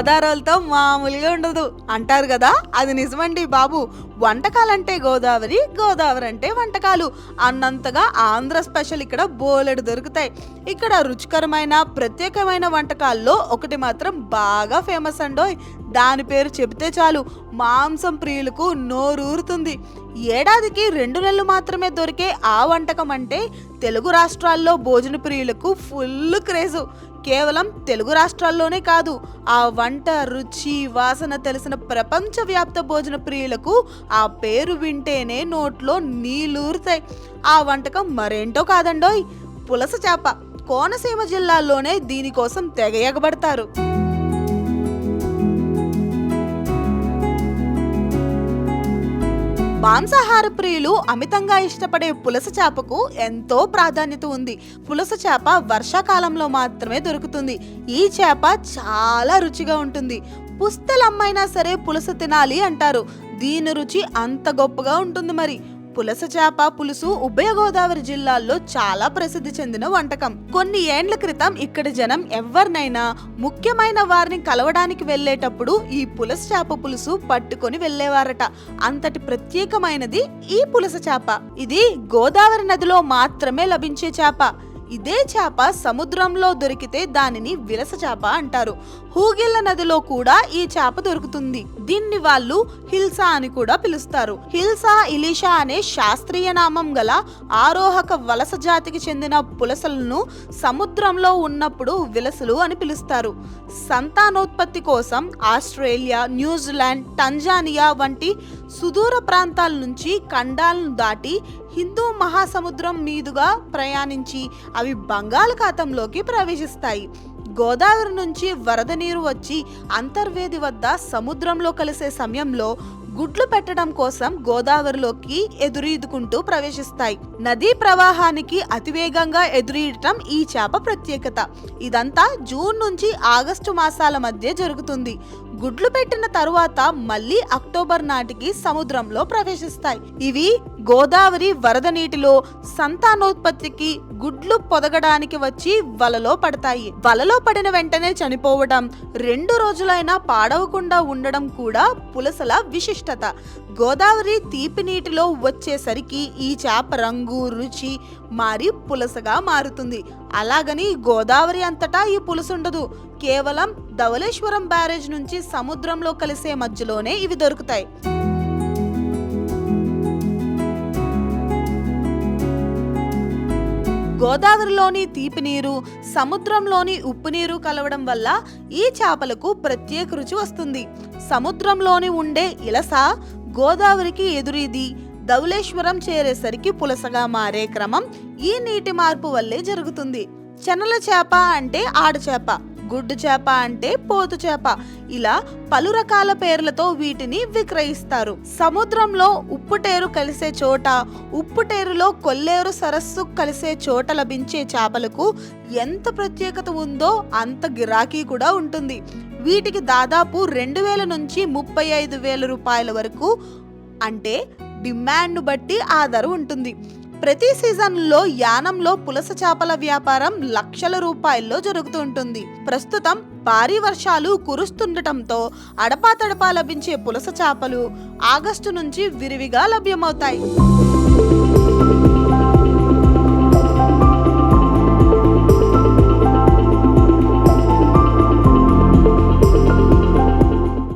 గోదావరితో మామూలుగా ఉండదు. అంటారు కదా అది నిజమండి బాబు. వంటకాలంటే గోదావరి గోదావరి అంటే వంటకాలు. అన్నంతగా ఆంధ్ర స్పెషల్ ఇక్కడ బోలెడు దొరుకుతాయి. ఇక్కడ రుచికరమైన ప్రత్యేకమైన వంటకాల్లో ఒకటి మాత్రం బాగా ఫేమస్ అండోయ్. దాని పేరు చెబితే చాలు మాంసం ప్రియులకు నోరూరుతుంది ఏడాదికి రెండు నెలలు మాత్రమే దొరికే ఆ వంటకం అంటే తెలుగు రాష్ట్రాల్లో భోజన ప్రియులకు ఫుల్ క్రేజు. కేవలం తెలుగు రాష్ట్రాల్లోనే కాదు ఆ వంట రుచి వాసన తెలిసిన ప్రపంచవ్యాప్త భోజన ప్రియులకు ఆ పేరు వింటేనే నోట్లో నీళ్ళూరుతాయి ఆ వంటకం మరేంటో కాదండోయ్. పులస చేప కోనసీమ జిల్లాలోనే దీనికోసం తెగ ఎగబడతారు. మాంసాహార ప్రియులు అమితంగా ఇష్టపడే పులస చేపకు ఎంతో ప్రాధాన్యత ఉంది. పులస చేప వర్షాకాలంలో మాత్రమే దొరుకుతుంది. ఈ చేప చాలా రుచిగా ఉంటుంది. పుస్తలమ్మైనా సరే పులస తినాలి అంటారు. దీని రుచి అంత గొప్పగా ఉంటుంది మరి. పులస చేప పులుసు ఉభయ గోదావరి జిల్లాల్లో చాలా ప్రసిద్ధి చెందిన వంటకం. కొన్ని ఏండ్ల క్రితం ఇక్కడి జనం ఎవరినైనా ముఖ్యమైన వారిని కలవడానికి వెళ్ళేటప్పుడు ఈ పులస చేప పులుసు పట్టుకొని వెళ్ళేవారట. అంతటి ప్రత్యేకమైనది ఈ పులస చేప. ఇది గోదావరి నదిలో మాత్రమే లభించే చేప. ఇదే చేప సముద్రంలో దొరికితే దానిని విలస చేప అంటారు. హూగిళ్ళ నదిలో కూడా ఈ చేప దొరుకుతుంది. దీన్ని వాళ్ళు హిల్సా అని కూడా పిలుస్తారు. హిల్సా ఇలిషా అనే శాస్త్రీయ నామం గల ఆరోహక వలస జాతికి చెందిన పులసలను సముద్రంలో ఉన్నప్పుడు విలసలు అని పిలుస్తారు. సంతానోత్పత్తి కోసం ఆస్ట్రేలియా న్యూజిలాండ్ టంజానియా వంటి సుదూర ప్రాంతాల నుంచి ఖండాలను దాటి హిందూ మహాసముద్రం మీదుగా ప్రయాణించి అవి బంగాళాఖాతంలోకి ప్రవేశిస్తాయి. గోదావరి నుంచి వరద నీరు వచ్చి అంతర్వేది వద్ద సముద్రంలో కలిసే సమయంలో గుడ్లు పెట్టడం కోసం గోదావరిలోకి ఎదురీదుకుంటూ ప్రవేశిస్తాయి. నదీ ప్రవాహానికి అతివేగంగా ఎదురీయటం ఈ చేప ప్రత్యేకత. ఇదంతా జూన్ నుంచి ఆగస్టు మాసాల మధ్య జరుగుతుంది. గుడ్లు పెట్టిన తరువాత మళ్ళీ అక్టోబర్ నాటికి సముద్రంలో ప్రవేశిస్తాయి. ఇవి గోదావరి వరద నీటిలో సంతానోత్పత్తికి గుడ్లు పొదగడానికి వచ్చి వలలో పడతాయి. వలలో పడిన వెంటనే చనిపోవడం రెండు రోజులైనా పాడవకుండా ఉండడం కూడా పులసల విశిష్టత. గోదావరి తీపి నీటిలో వచ్చేసరికి ఈ చేప రంగు రుచి మారి పులసగా మారుతుంది. అలాగని గోదావరి అంతటా ఈ పులుసుండదు. కేవలం ధవళేశ్వరం బ్యారేజ్ నుంచి సముద్రంలో కలిసే మధ్యలోనే ఇవి దొరుకుతాయి. గోదావరిలోని తీపి నీరు సముద్రంలోని ఉప్పు నీరు కలవడం వల్ల ఈ చేపలకు ప్రత్యేక రుచి వస్తుంది. సముద్రంలోని ఉండే ఇలస గోదావరికి ఎదురీది. ధవళేశ్వరం చేరేసరికి పులసగా మారే క్రమం ఈ నీటి మార్పు వల్లే జరుగుతుంది. చెనల చేప అంటే ఆడచేప గుడ్డు చేప అంటే పోతు చేప. ఇలా పలు రకాల పేర్లతో వీటిని విక్రయిస్తారు. సముద్రంలో ఉప్పుటేరు కలిసే చోట ఉప్పుటేరులో కొల్లేరు సరస్సు కలిసే చోట లభించే చేపలకు ఎంత ప్రత్యేకత ఉందో అంత గిరాకీ కూడా ఉంటుంది. వీటికి దాదాపు రెండు వేల నుంచి ముప్పై ఐదు వేల రూపాయల వరకు అంటే డిమాండ్ను బట్టి ఆ ధర ఉంటుంది. ప్రతి సీజన్లో యానంలో పులస చేపల వ్యాపారం లక్షల రూపాయల్లో జరుగుతూ ఉంటుంది. ప్రస్తుతం భారీ వర్షాలు కురుస్తుండటంతో అడపాతడపా లభించే పులస చేపలు ఆగస్టు నుంచి విరివిగా లభ్యమవుతాయి.